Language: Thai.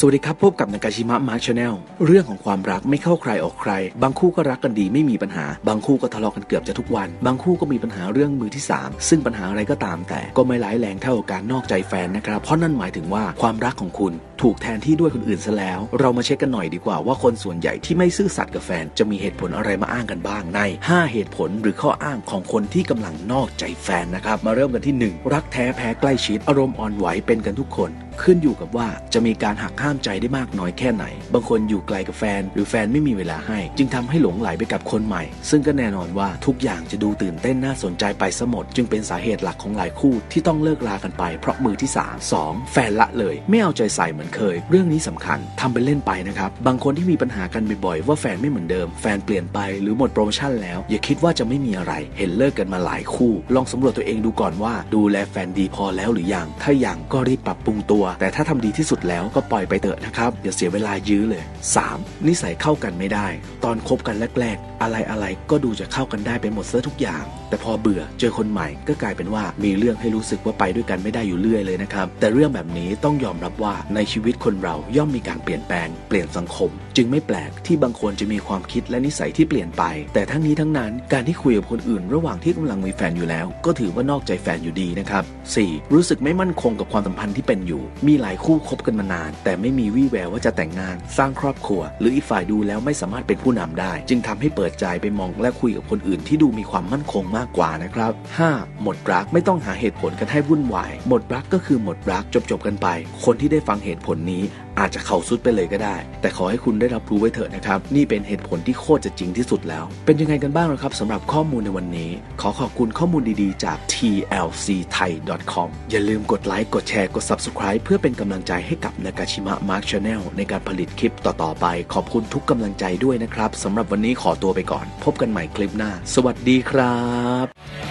สวัสดีครับพบกับนากาชิมะมาร์ชแนลเรื่องของความรักไม่เข้าใครออกใคร บางคู่ก็รักกันดีไม่มีปัญหา บางคู่ก็ทะเลาะกันเกือบจะทุกวัน บางคู่ก็มีปัญหาเรื่องมือที่ 3 ซึ่งปัญหาอะไรก็ตามแต่ก็ไม่ร้ายแรงเท่าการนอกใจแฟนนะครับ เพราะนั่นหมายถึงว่าความรักของคุณถูกแทนที่ด้วยคนอื่นซะแล้ว เรามาเช็คกันหน่อยดีกว่าว่าคนส่วนใหญ่ที่ไม่ซื่อสัตย์กับแฟนจะมีเหตุผลอะไรมาอ้างกันบ้างใน 5 เหตุผลหรือข้ออ้างของคนที่กำลังนอกใจแฟนนะครับมาเริ่มกันที่ 1 รักแท้แพ้ใกล้ชิดอารมณ์อ่อนไหวเป็นกันทุกคน ขึ้นอยู่กับว่าจะมีการหักห้ามใจได้มากน้อยแค่ไหน บางคนอยู่ไกลกับแฟน หรือแฟนไม่มีเวลาให้ จึงทำให้หลงไหลไปกับคนใหม่ ซึ่งก็แน่นอนว่าทุกอย่างจะดูตื่นเต้นน่าสนใจไปสมด จึงเป็นสาเหตุหลักของหลายคู่ที่ต้องเลิกลากันไปเพราะมือที่3 2แฟนละเลย ไม่เอาใจใส่เหมือนเคย เรื่องนี้สำคัญทำเป็นเล่นไปนะครับบางคนที่มีปัญหากันบ่อยๆว่าแฟนไม่เหมือนเดิม แฟนเปลี่ยนไปหรือหมดโปรโมชั่นแล้ว อย่าคิดว่าจะไม่มีอะไร เห็นเลิกกันมาหลายคู่ ลองสำรวจตัวเองดูก่อนว่าดูแลแฟนดีพอแล้วหรือยังถ้ายังก็รีบปรับปรุงตัวแต่ถ้าทำดีที่สุดแล้วก็ปล่อยไปเถอะนะครับอย่าเสียเวลายื้อเลย 3. นิสัยเข้ากันไม่ได้ ตอนคบกันแรกอะไรอะไรก็ดูจะเข้ากันได้ไปหมดซะทุกอย่าง แต่พอเบื่อเจอคนใหม่ก็กลายเป็นว่ามีเรื่องให้รู้สึกว่าไปด้วยกันไม่ได้อยู่เรื่อยเลยนะครับ แต่เรื่องแบบนี้ต้องยอมรับว่าในชีวิตคนเราย่อมมีการเปลี่ยนแปลง เปลี่ยนสังคม จึงไม่แปลกที่บางคนจะมีความคิดและนิสัยที่เปลี่ยนไป แต่ทั้งนี้ทั้งนั้นการที่คุยกับคนอื่น ระหว่างที่กำลังมีแฟนอยู่แล้ว ก็ถือว่านอกใจแฟนอยู่ดีนะครับ 4. รู้สึกไม่มั่นคงกับความสัมพันธ์ที่เป็นอยู่ มีหลายคู่คบกันมานาน แต่ไม่มีวี่แววว่าจะแต่งงาน สร้างครอบครัว หรืออีกฝ่ายดูแล้วไม่สามารถเป็นผู้นำได้ จึงทำให้เปิดใจไปมองและคุยกับคนอื่นที่ดูมีความมั่นคงมากกว่านะครับ 5. หมดรักไม่ต้องหาเหตุผลกันให้วุ่นวาย หมดรักก็คือหมดรักจบจบๆกันไป คนที่ได้ฟังเหตุผลนี้ อาจจะเข่าสุดไปเลยก็ได้ แต่ขอให้คุณได้รับรู้ไว้เถอะนะครับ นี่เป็นเหตุผลที่โคตรจะจริงที่สุดแล้ว เป็นยังไงกันบ้างนะครับสำหรับข้อมูลในวันนี้ ขอขอบคุณข้อมูลดีๆ จาก tlcthai.com อย่าลืมกดไลค์กดแชร์กด subscribe เพื่อเป็นกำลังใจให้กับนากาชิมะมาร์ Channel ในการผลิตคลิปต่อๆไป ขอบคุณทุกกำลังใจด้วยนะครับสำหรับวันนี้ขอตัวไปก่อน พบกันใหม่คลิปหน้า สวัสดีครับ